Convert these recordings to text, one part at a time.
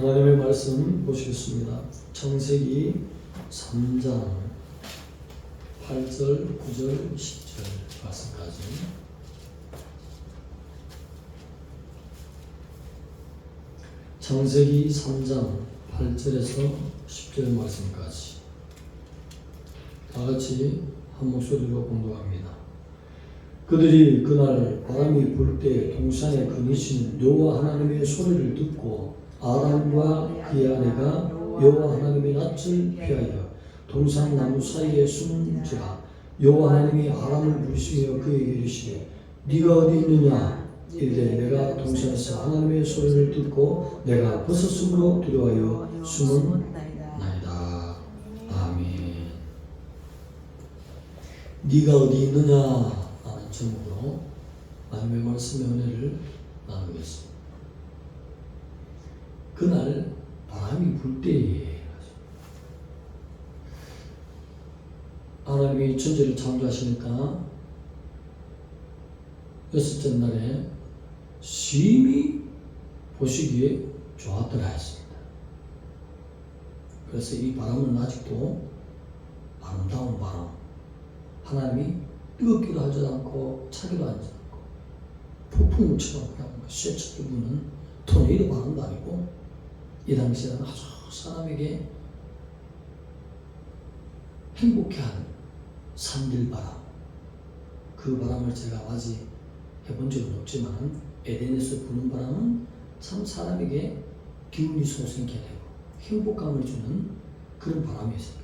하나님의 말씀 보시겠습니다. 창세기 3장 8절, 9절, 10절 말씀까지. 창세기 3장 8절에서 10절 말씀까지. 다 같이 한 목소리로 공독합니다. 그들이 그날 바람이 불 때 동산에 거니신 여호와 하나님의 소리를 듣고 아담과 그의 아내가 여호와 하나님의 낯을 피하여 동산 나무 사이에 숨지라. 여호와 하나님이 아람을 부르시며 그에게 이르시되 네가 어디 있느냐? 이르되 내가 동산에서 하나님의 소리를 듣고 내가 벗었으므로 두려워하여 숨은 나이다. 아멘 네가 어디 있느냐? 라는 제목으로 말씀의 은혜를 나누겠습니다 그날 바람이 불 때에 하나님이 천지를 창조하시니까 여섯째 날에 심히 보시기에 좋았더라 했습니다. 그래서 이 바람은 아직도 아름다운 바람. 하나님이 뜨겁기도 하지 않고 차기도 하지 않고 치고 그냥 쇠차게 부는 토네이도 바람도 아니고 이 당시에는 아주 사람에게 행복해하는 산들 바람 그 바람을 제가 아직 해본 적은 없지만 에덴에서 부는 바람은 참 사람에게 기운이 솟게 되고 행복감을 주는 그런 바람이었어요.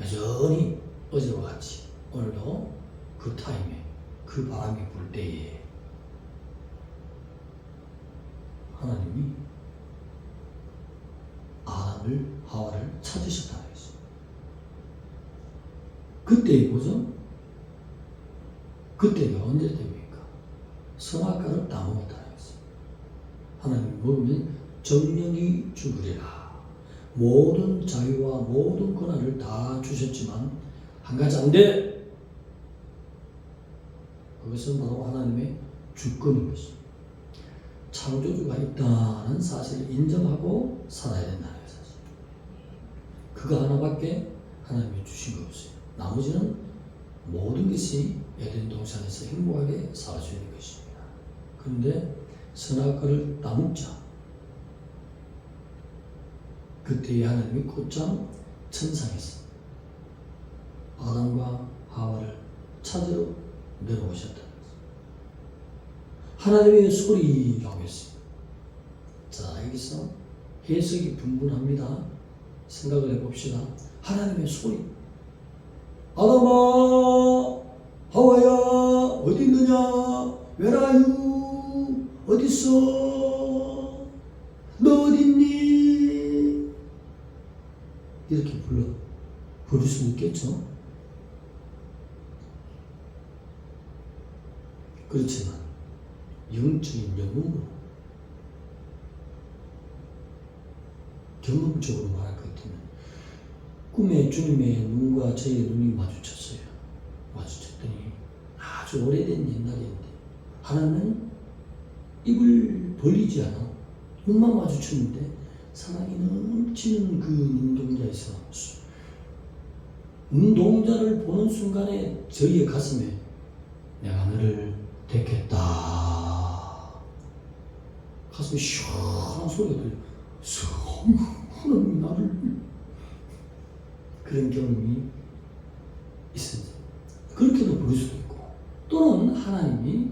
여전히 어제와 같이 오늘도 그 타임에 그 바람이 불 때에 하나님이 아담을 하와를 찾으셨다고 했어요. 그때 뭐죠? 그때가 언제 됩니까? 선악과를 다 먹었다고 했어요. 하나님 먹으면 정령이 죽으리라. 모든 자유와 모든 권한을 다 주셨지만 한 가지 안 돼. 그것은 바로 하나님의 주권인 것입니다. 창조주가 있다는 사실을 인정하고 살아야 된다는 사실. 그거 하나밖에 하나님이 주신 거 없어요. 나머지는 모든 것이 에덴 동산에서 행복하게 살수 있는 것입니다. 그런데 선악과를 따먹자. 그때 하나님이 곧장 천상에서 아담과 하와를 찾으러 내려오셨다. 하나님의 소리라고 했습니다. 자, 여기서 해석이 분분합니다. 생각을 해봅시다. 하나님의 소리. 아담아, 하와야, 어디 있느냐? You? 어디 있어? 너 어디 있니? 이렇게 불러, 부를 수 있겠죠? 그렇지만, 영적인 영웅으로 경험적으로 말할 것 같으면 꿈에 주님의 눈과 저의 눈이 마주쳤어요. 마주쳤더니 아주 오래된 옛날인데 하나는 입을 벌리지 않아 눈만 마주쳤는데 사랑이 넘치는 그 눈동자에서 눈동자를 보는 순간에 저희의 가슴에 내가 너를 택했다. 가슴에 시원한 소리가 들려. 하나님이 나를 그런 경험이 있습니다. 그렇게도 부를 수도 있고 또는 하나님이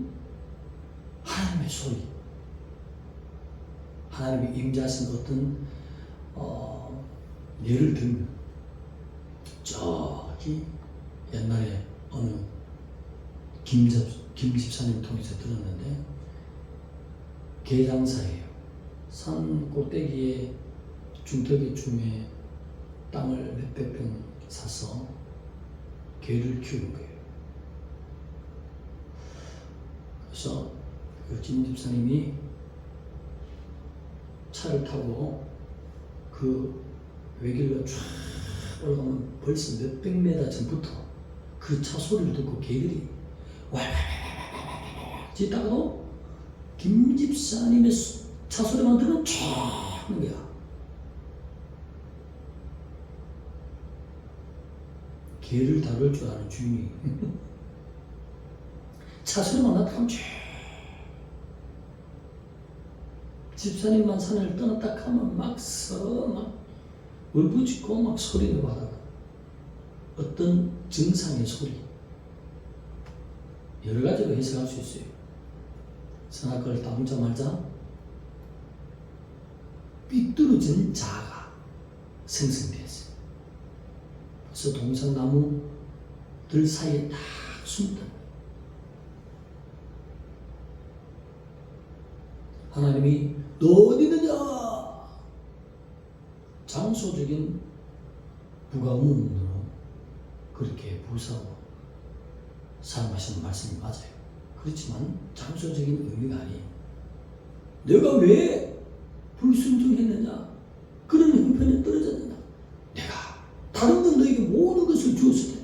하나님의 소리 하나님이 임자하신 어떤 어, 예를 들면 저기 옛날에 어느 김집, 김 집사님 통해서 들었는데 개장사예요. 산 꼭대기에 중턱이쯤에 땅을 몇백 평 사서 개를 키우는 거예요. 그래서 그김 집사님이 차를 타고 그 외길로 쫙 올라가면 벌써 몇백 메다 전부터 그 차 소리를 듣고 개들이 왈왈왈왈왈 짖다가도 김 집사님의 차 소리만 들으면 쫙 하는 거야. 개를 다룰 줄 아는 주인이 차 소리만 나타나면 쫙 집사님만 산을 떠났다 하면 막 서, 막 울부짖고 막 소리를 받아. 어떤 증상의 소리. 여러 가지로 해석할 수 있어요. 선악과를 말자 삐뚤어진 자가 생성되었어요. 그래서 동산나무들 사이에 딱 숨다. 하나님이 너 어디 있느냐? 장소적인 부가문으로 그렇게 부사하고 사용하시는 말씀이 맞아요. 그렇지만 장소적인 의미가 아니에요. 내가 왜 불순종했느냐? 그런 형편에 떨어졌느냐? 내가 다른 건 너에게 모든 것을 주었을 때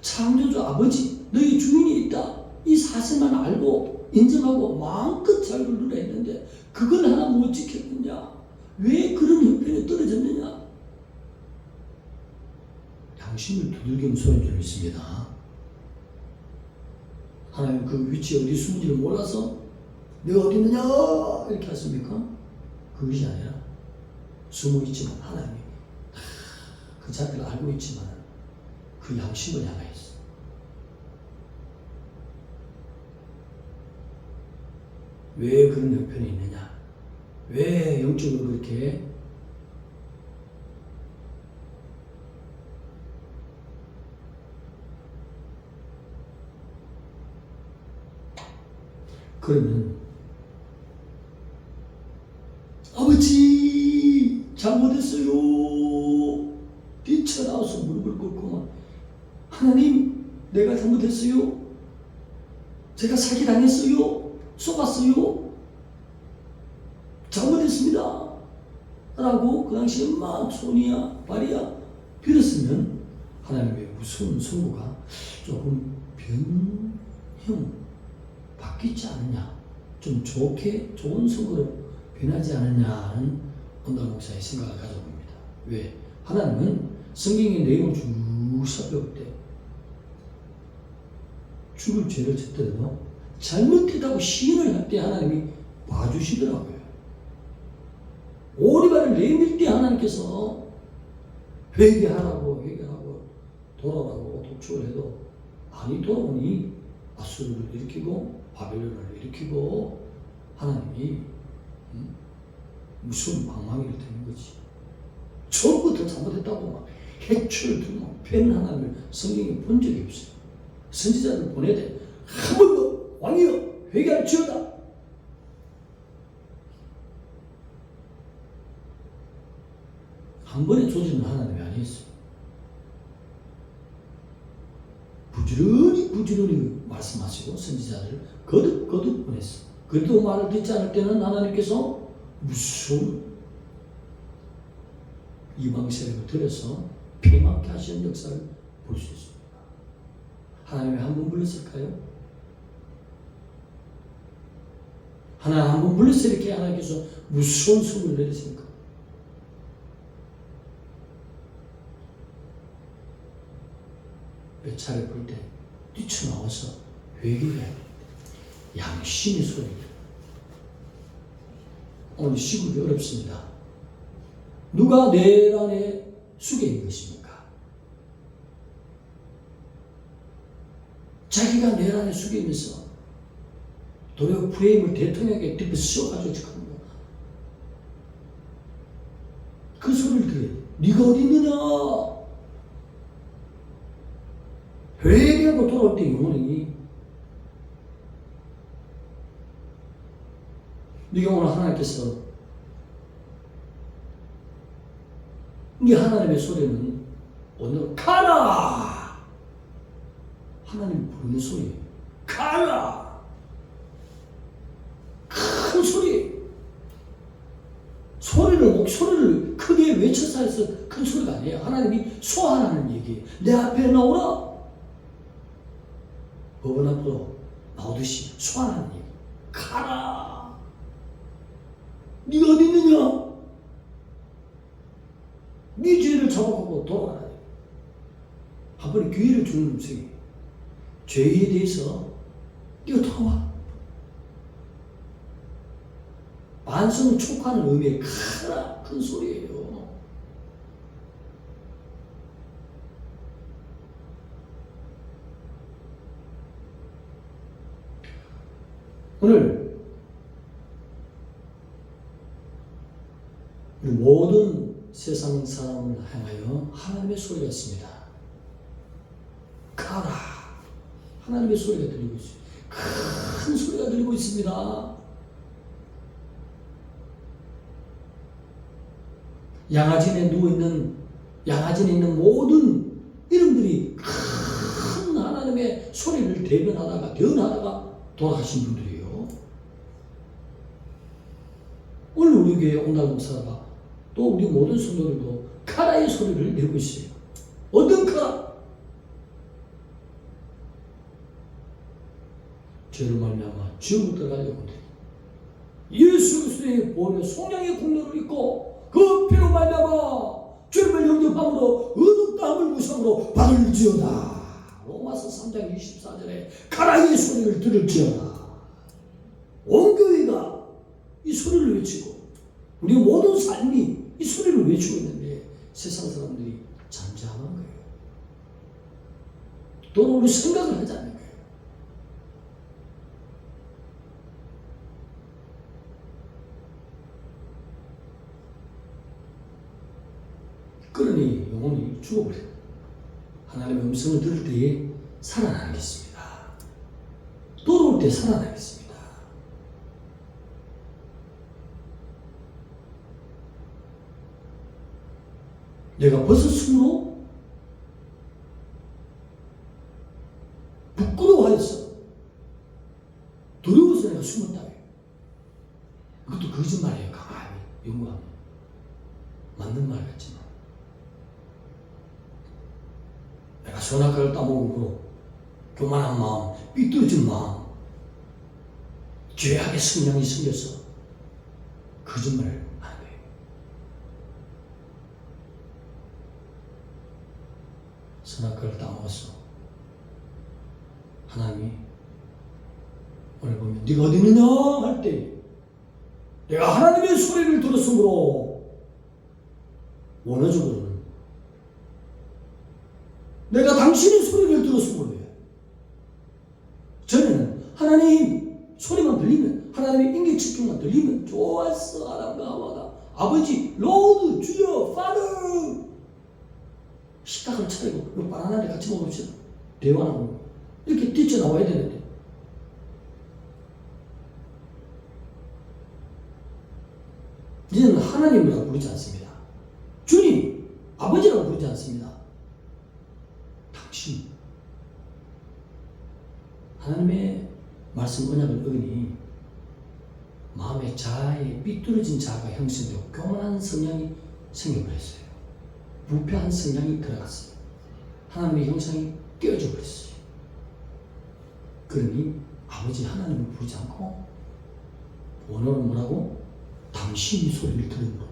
창조주 아버지 너희 주인이 있다. 이 사실만 알고 인정하고 마음껏 잘 누르라 했는데 그걸 하나 못 지켰느냐? 왜 그런 형편에 떨어졌느냐? 양심을 두들기는 소리인 줄 믿습니다. 하나님 그 위치 어디 숨은지를 몰라서 내가 어디 있느냐 이렇게 하십니까? 그것이 아니라 숨어 있지만 하나님이 다그 자리를 알고 있지만 그 양심을 향하였어. 왜 그런 형편이 있느냐? 왜 영적으로 그렇게 그러면 아버지 잘못했어요. 뛰쳐나와서 무릎을 꿇고 막 하나님 내가 잘못했어요. 제가 사기당했어요. 속았어요. 잘못했습니다. 라고 그 당시에 막 손이야 발이야 빌었으면 하나님의 무서운 선고가 조금 변형 바뀌지 않느냐 좀 좋게 좋은 선거로 변하지 않느냐는 언더 목사의 생각을 가져봅니다. 왜? 하나님은 성경의 내용을 쭉 살펴볼 때 죽을 죄를 졌더라도 잘못했다고 시인을 할 때 하나님이 봐주시더라고요. 오리발을 내밀 때 하나님께서 회개하라고 회개하고 돌아오라고 독촉을 해도 많이 돌아오니 아수르를 일으키고 바벨론을 일으키고 하나님이 음? 무슨 방망이를 드는 거지. 처음부터 잘못했다고 막 해초를 들고 펜 하나님을 성경에 본 적이 없어요. 선지자를 보내되 한 번도 왕이여 회개할지어다. 한 번의 조지는 하나님이 아니었어요. 부지런히 부지런히 말씀하시고 선지자를 거듭 거듭 보냈어. 그래도 말을 듣지 않을 때는 하나님께서 무슨 이방 세력을 들여서 폐막게 하시는 역사를 볼 수 있습니다. 하나님이 한번 불렀을까요? 하나님 한번 불렀을 때 이렇게 하나님께서 무서운 숨을 내리십니까? 몇 차례 볼 때 뛰쳐나와서 회개해야 돼. 양심의 소리입니다. 오늘 시국이 어렵습니다. 누가 내란의 수계인 것입니까? 자기가 내란의 수계이면서 도리어 프레임을 대통령에게 뒷에 씌워가지고 지금 하는 거야. 그 소리를 들어요. 네가 어디 있느냐? 회개하고 돌아올 때 영혼이 네가 오늘 하나님께서 이 하나님의 소리는 오늘 가라! 하나님 부르는 소리. 가라! 큰 소리. 소리를 목소리를 크게 외쳐서 해서 큰 소리가 아니에요. 하나님이 소환하는 얘기 내 앞에 나오라 법원 앞으로 나오듯이 소환하는 얘기 가라 네가 어디 있느냐 기회를 주는 음성이 죄에 대해서 네가 돌아와. 반성을 크나 큰 소리예요. 오늘 모든 세상 사람을 향하여 하나님의 소리가 있습니다. 가라. 하나님의 소리가 들리고 있어요. 큰 소리가 들리고 있습니다. 양아진에 누워있는, 양아진에 있는 모든 이름들이 큰 하나님의 소리를 대변하다가, 대언하다가 돌아가신 분들이에요. 오늘 우리 교회 온달 목사가 또 우리 모든 성도들도 카라의 소리를 내고 있어요. 어떤 카라? 죄를 말미암아 지옥으로 들어갈 영혼들이 예수 그리스도의 보혈의 송량의 공로를 입고 말미암아 죄를 영접함으로 의롭다함을 무상으로 받을지어다. 로마서 3장 24절에 카라의 소리를 들을지어다. 온 교회가 이 소리를 외치고 우리 모든 삶이 이 소리를 외치고 있는데 세상 사람들이 잠잠한 거예요. 또는 우리 생각을 하지 않는 거예요. 그러니 영혼이 죽어버려요. 하나님의 음성을 들을 때에 살아나겠습니다. 돌아올 때 살아나겠습니다. 내가 벗었으므로 부끄러워하였어. 두려워서 내가 숨었다. 그것도 거짓말이에요. 가만히 연구하면. 맞는 말 같지만. 내가 선악과를 따먹고 교만한 마음, 삐뚤어진 마음, 성향이 생겨서 거짓말을 하는 거예요. 선악과를 따먹었어. 하나님이 오늘 보면 네가 어디 있느냐 할 때 내가 하나님의 소리를 들었으므로 원어적으로는 내가 당신의 소리를 들었으므로 해. 저는 하나님 소리만 들리면 집중만 들리면 좋았어 하와가 아버지 로드 주여 파더! 식탁을 차리고 요 바나나를 같이 먹읍시다. 대화하고 이렇게 뛰쳐나와야 되는데. 이제는 하나님이라고 부르지 않습니다 주님 아버지라고 부르지 않습니다 당신 하나님의 말씀 언약을 어기니 마음의 자아에 삐뚤어진 자아가 형성되고 교만한 성향이 생겨버렸어요. 부패한 성향이 들어갔어요. 하나님의 형상이 깨어져 버렸어요. 그러니 아버지 하나님을 부르지 않고 원어는 뭐라고? 당신이 소리를 들으므로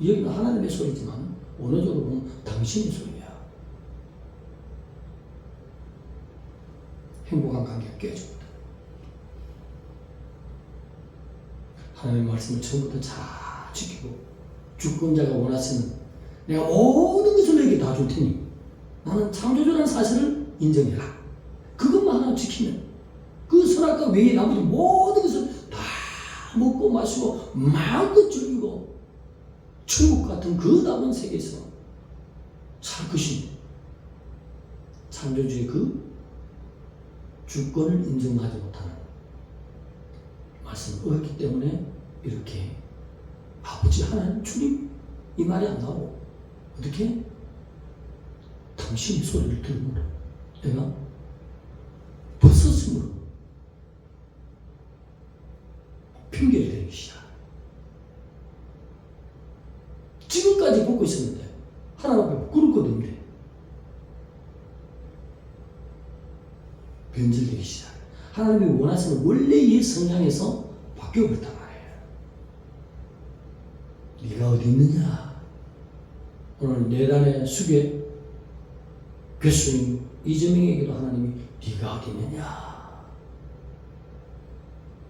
여기는 하나님의 소리지만 원어적으로 보면 당신의 소리야. 행복한 관계가 깨져버린다. 하나님의 말씀을 처음부터 잘 지키고 주권 자가 원하시는 내가 모든 것을 너에게 다 줄 테니 나는 창조주라는 사실을 인정해라. 그것만 하나 지키면 그 선악과 외에 나머지 모든 것을 다 먹고 마시고 마음껏 즐기고 천국 같은 그 남은 세계에서 살 것이 창조주의 그 주권을 인정하지 못하는 말씀을 어겼기 때문에 이렇게 아버지 하나님 주님 이 말이 안 나오고 어떻게 당신의 소리를 들으므로 내가 벗었으므로 핑계를 대기 시작 지금까지 벗고 있었는데 하나님 앞에 없는데 변질되기 시작. 하나님이 원하시는 원래의 성향에서 바뀌어버렸단 말이에요. 네가 어디 있느냐? 오늘 내단의 수계 교수님 이재명에게도 하나님이 네가 어디 있느냐?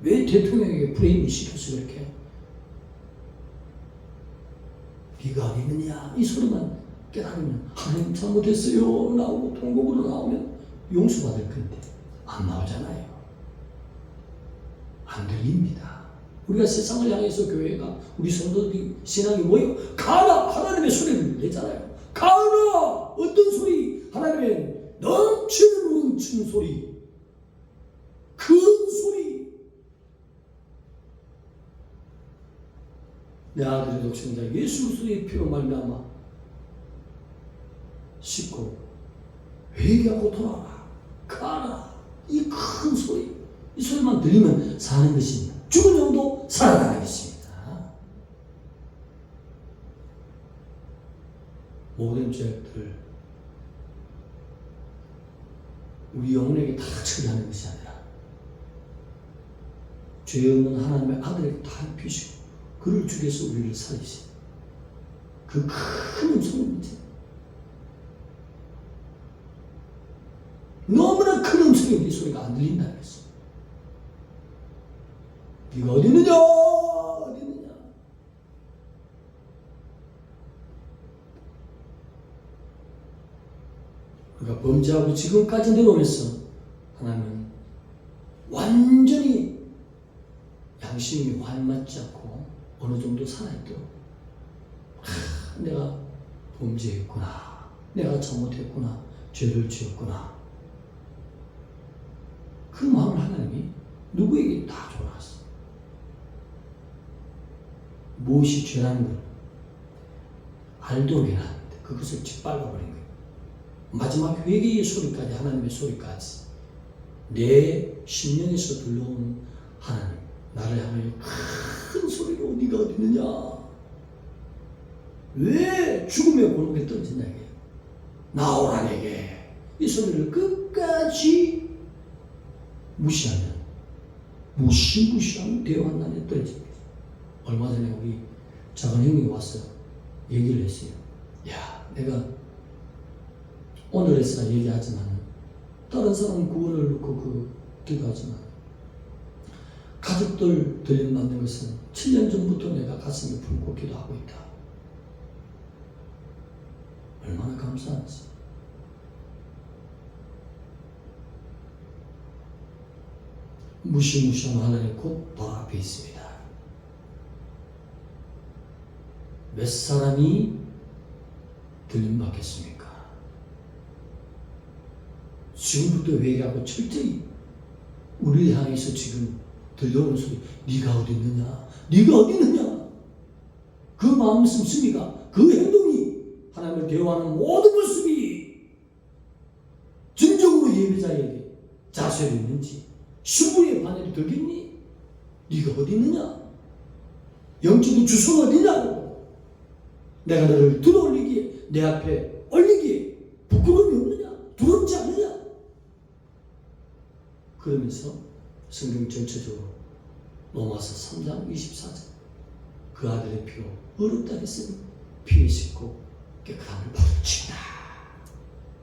왜 대통령에게 브레인이 시켜서 그렇게? 네가 어디 있느냐? 이 소리만 깨달으면 하나님 잘못했어요. 나오고 통곡으로 나오면 용서받을 건데 안 나오잖아요 안 들립니다. 우리가 세상을 향해서 교회가 우리 성도들이 신앙이 모여 가라 하나님의 소리를 내잖아요. 가라 어떤 소리? 하나님의 넘치는 넘치는 소리. 큰 소리. 내 아들의 독생자 예수 그리스도의 피로 말미암아 씻고 회개하고 돌아와라 가라 이 큰 소리 이 소리만 들리면 사는 것입니다 죽은 영도 살아나는 것입니다 모든 죄악들을 우리 영혼에게 다 처리하는 것이 아니라 죄 없는 하나님의 아들에게 다 입히시고 그를 죽여서 우리를 살리신 그큰 음성입니다. 너무나 큰 음성이 네 소리가 안 들린다는 것입니다. 네가 어디 있느냐? 어디 있느냐? 우리가 범죄하고 지금까지 내려오면서 하나님은 완전히 양심이 활맞지 않고 어느 정도 살아있도록. 아, 내가 범죄했구나. 내가 잘못했구나. 죄를 지었구나. 그 마음을 하나님이 누구에게 다 줘놨어 무엇이 죄라는 걸 알도 해놨는데 그것을 짓밟아버린 거예요. 마지막 회개의 소리까지 하나님의 소리까지 내 심령에서 들려오는 하나님 나를 향하여 큰 소리로 네가 어디 있느냐? 왜 죽음의 골목에 떨어졌냐 이게. 나오라 내게. 이 소리를 끝까지 무시하면 무시무시한 대환난에 떨어집니다 얼마 전에 우리 작은 형이 와서 얘기를 했어요 야 내가 오늘에서 얘기하지만 다른 사람 구원을 놓고 그 기도하지만 가족들 들림 받는 것은 7년 전부터 내가 가슴에 품고 기도하고 있다. 얼마나 감사한지. 무시무시한 하나님 곧 바로 앞에 있습니다. 몇 사람이 들림받겠습니까? 지금부터 회개하고 철저히 우리를 향해서 지금 들려오는 소리 네가 어디 있느냐? 네가 어디 있느냐? 그 마음 씀씀이가 그 행동이 하나님을 대화하는 모든 모습이 진정으로 예배자에게 자세로 있는지 신부의 반열이 들겠니? 네가 어디 있느냐? 영적인 주소가 어디냐고 내가 너를 들어올리기에 내 앞에 올리기에 부끄러움이 없느냐? 두렵지 않느냐? 그러면서 성경 전체적으로 로마서 3장 24절. 그 아들의 피로 어렵다 했으니 피에 씻고 깨끗함을 받으치다.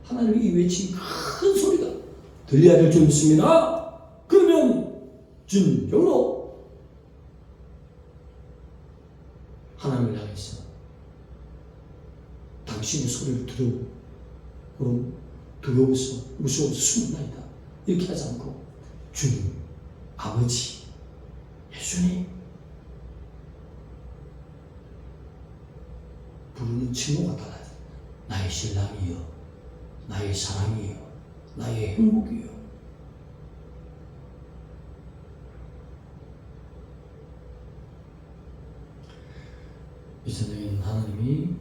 하나님이 이 외친 큰 소리가 들려야 될 줄 믿습니다. 그러면 진정로 하나님을 향해서 들어 그럼 두려워서 무서워서 숨나이다. 이렇게 하지 않고 주님 아버지 예수님. 부르는 칭호가 달라요 나의 신랑이요 나의 사랑이요 나의 행복이요 이 저녁에는 하나님이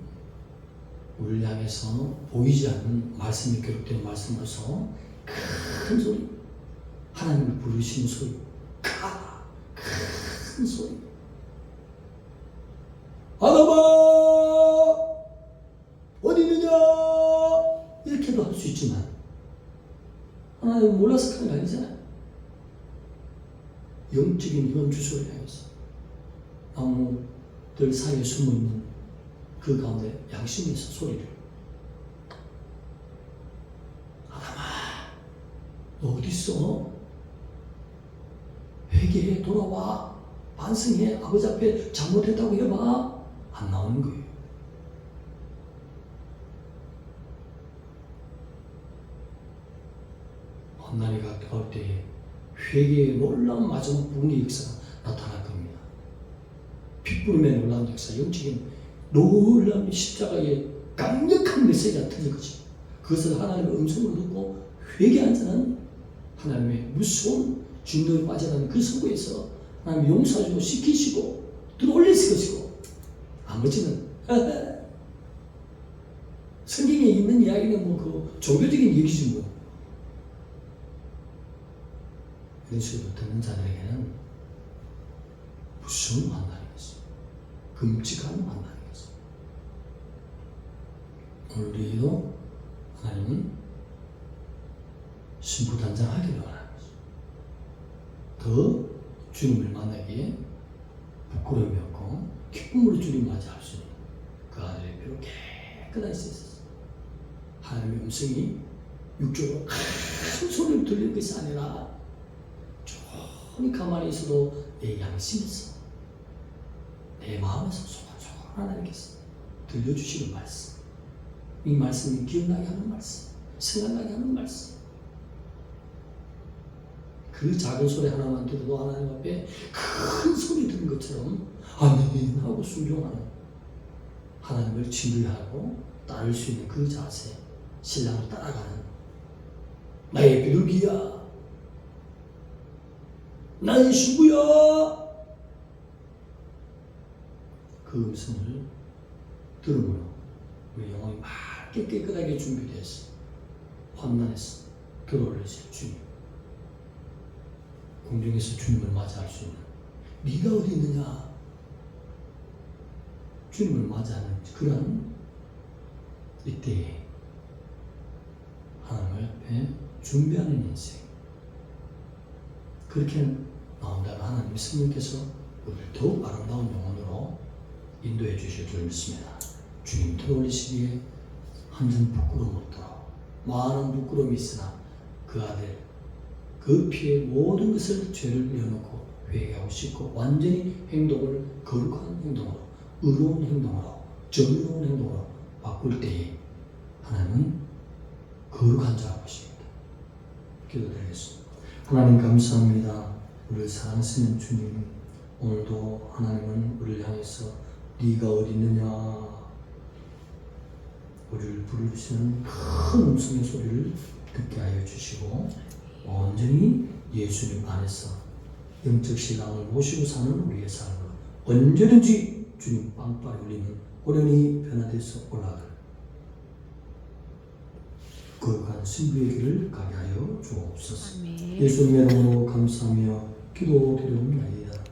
우리를 향해서 보이지 않는 말씀이 기록된 말씀으로서 큰 소리 하나님을 부르시는 소리 큰 소리. 아담아! 어디 있느냐? 이렇게도 할 수 있지만 하나님 몰라서 하는 거 아니잖아요. 영적인 현 주소를 향해서 나무들 사이에 숨어있는 그 가운데 양심에서 소리를 너 어디 있어? 회개해 돌아와 반성해 아버지 앞에 잘못했다고 해봐 안 나오는 거예요. 헛날이가 다가올 때에 회개의 놀라운 마지막 부분의 역사가 나타날 겁니다. 핏부림의 놀라운 역사, 영적인 놀라운 십자가의 강력한 메시지가 터질 것이 그것을 하나님의 음성으로 듣고 회개한 자는 하나님의 무서운 진노에 빠져가는 그 선고에서 하나님 용서하시고 시키시고 들어올리실 것이고 나머지는 성경에 있는 이야기는 뭐 그 종교적인 얘기지 뭐. 이런 식으로 듣는 자들에게는 무서운 끔찍한 환난이겠어 오늘 우리도 하나님은 신부단장하기를 원하는 더 주님을 만나기에 부끄러움이 없고 기쁨으로 주님 맞이할 수 있는 그 아들의 피로 깨끗하게 씻었어. 하나님의 음성이 육적으로 큰 소리를 들리는 것이 아니라 조용히 가만히 있어도 내 양심에서 내 마음에서 소란소란 하나님께서 들려주시는 말씀 이 말씀이 기억나게 하는 말씀 생각나게 하는 말씀. 그 작은 소리 하나만 들어도 하나님 앞에 큰 소리 들은 것처럼 아멘 하고 순종하는 하나님을 진리하고 따를 수 있는 그 자세 신랑을 따라가는 나의 비둘기야. 나의 신부야. 그 음성을 들음으로 우리 영혼이 맑게 깨끗하게 준비되었어. 환난에서 들어올리실 주님. 공중에서 주님을 맞이할 수 있는. 네가 어디 있느냐? 주님을 맞이하는 그런 이때에 하나님 앞에 준비하는 인생. 그렇게 나온다면 하나님 성령께서 우리를 더욱 아름다운 영혼으로 인도해 주실 줄 믿습니다. 주님 들어올리시기에 한점 부끄러움 없도록 많은 부끄러움이 있으나 그 아들 그 피에 모든 것을 죄를 내어놓고 회개하고 씻고 완전히 행동을 거룩한 행동으로 의로운 행동으로 정의로운 행동으로 바꿀 때에 하나님은 거룩한 자라고 하십니다. 기도드리겠습니다. 하나님 감사합니다. 우리를 사랑하시는 주님 오늘도 하나님은 우리를 향해서 네가 어디 있느냐 우리를 부르시는 큰 음성의 소리를 듣게 하여 주시고 온전히 예수님 안에서 영적 신앙을 모시고 사는 우리의 삶으로 언제든지 주님 빵빠리 울리는 호련히 변화돼서 올라갈 거룩한 신부의 길을 가게 하여 주옵소서. 아멘. 예수님의 이름으로 감사하며 기도드려옵나이다